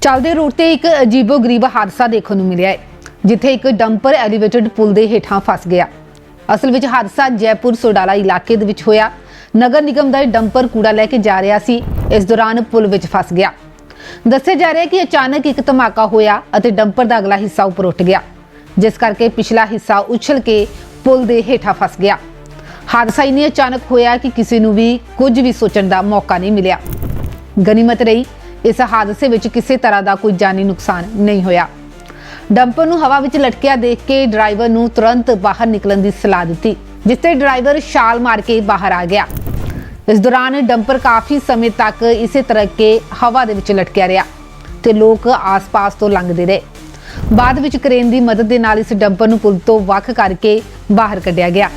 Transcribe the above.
ਚੱਲਦੇ ਰੂਟ ਤੇ ਇੱਕ ਅਜੀਬੋ-ਗਰੀਬ ਹਾਦਸਾ ਦੇਖਣ ਨੂੰ ਮਿਲਿਆ ਹੈ, ਜਿੱਥੇ ਇੱਕ ਡੰਪਰ ਐਲੀਵੇਟਡ ਪੁਲ ਦੇ ਹੇਠਾਂ ਫਸ ਗਿਆ। ਅਸਲ ਵਿੱਚ ਹਾਦਸਾ ਜੈਪੁਰ ਸੋਡਾਲਾ ਇਲਾਕੇ ਦੇ ਵਿੱਚ ਹੋਇਆ। ਨਗਰ ਨਿਗਮ ਦਾ ਡੰਪਰ ਕੂੜਾ ਲੈ ਕੇ ਜਾ ਰਿਹਾ ਸੀ, ਇਸ ਦੌਰਾਨ ਪੁਲ ਵਿੱਚ ਫਸ ਗਿਆ। ਦੱਸਿਆ ਜਾ ਰਿਹਾ ਹੈ ਕਿ ਅਚਾਨਕ ਇੱਕ ਧਮਾਕਾ ਹੋਇਆ ਅਤੇ ਡੰਪਰ ਦਾ ਅਗਲਾ ਹਿੱਸਾ ਉੱਪਰ ਉੱਠ ਗਿਆ, ਜਿਸ ਕਰਕੇ ਪਿਛਲਾ ਹਿੱਸਾ ਉਛਲ ਕੇ ਪੁਲ ਦੇ ਹੇਠਾਂ ਫਸ ਗਿਆ। ਹਾਦਸਾ ਇੰਨੇ ਅਚਾਨਕ ਹੋਇਆ ਕਿ ਕਿਸੇ ਨੂੰ ਵੀ ਕੁਝ ਵੀ ਸੋਚਣ ਦਾ ਮੌਕਾ ਨਹੀਂ ਮਿਲਿਆ। ਗਨੀਮਤ ਰਹੀ ਇਸ ਹਾਦਸੇ ਵਿੱਚ ਕਿਸੇ ਤਰ੍ਹਾਂ ਦਾ ਕੋਈ ਜਾਨੀ ਨੁਕਸਾਨ ਨਹੀਂ ਹੋਇਆ। ਡੰਪਰ ਨੂੰ ਹਵਾ ਵਿੱਚ ਲਟਕਿਆ ਦੇਖ ਕੇ ਡਰਾਈਵਰ ਨੂੰ ਤੁਰੰਤ ਬਾਹਰ ਨਿਕਲਣ ਦੀ ਸਲਾਹ ਦਿੱਤੀ, ਜਿਸ ਤੇ ਡਰਾਈਵਰ ਛਾਲ ਮਾਰ ਕੇ ਬਾਹਰ ਆ ਗਿਆ। ਇਸ ਦੌਰਾਨ ਡੰਪਰ ਕਾਫੀ ਸਮੇਂ ਤੱਕ ਇਸੇ ਤਰ੍ਹਾਂ ਕੇ ਹਵਾ ਦੇ ਵਿੱਚ ਲਟਕਿਆ ਰਿਹਾ ਤੇ ਲੋਕ ਆਸ-ਪਾਸ ਤੋਂ ਲੰਘਦੇ ਰਹੇ। ਬਾਅਦ ਵਿੱਚ ਕ੍ਰੇਨ ਦੀ ਮਦਦ ਦੇ ਨਾਲ ਇਸ ਡੰਪਰ ਨੂੰ ਪੁਲ ਤੋਂ ਵੱਖ ਕਰਕੇ ਬਾਹਰ ਕੱਢਿਆ ਗਿਆ।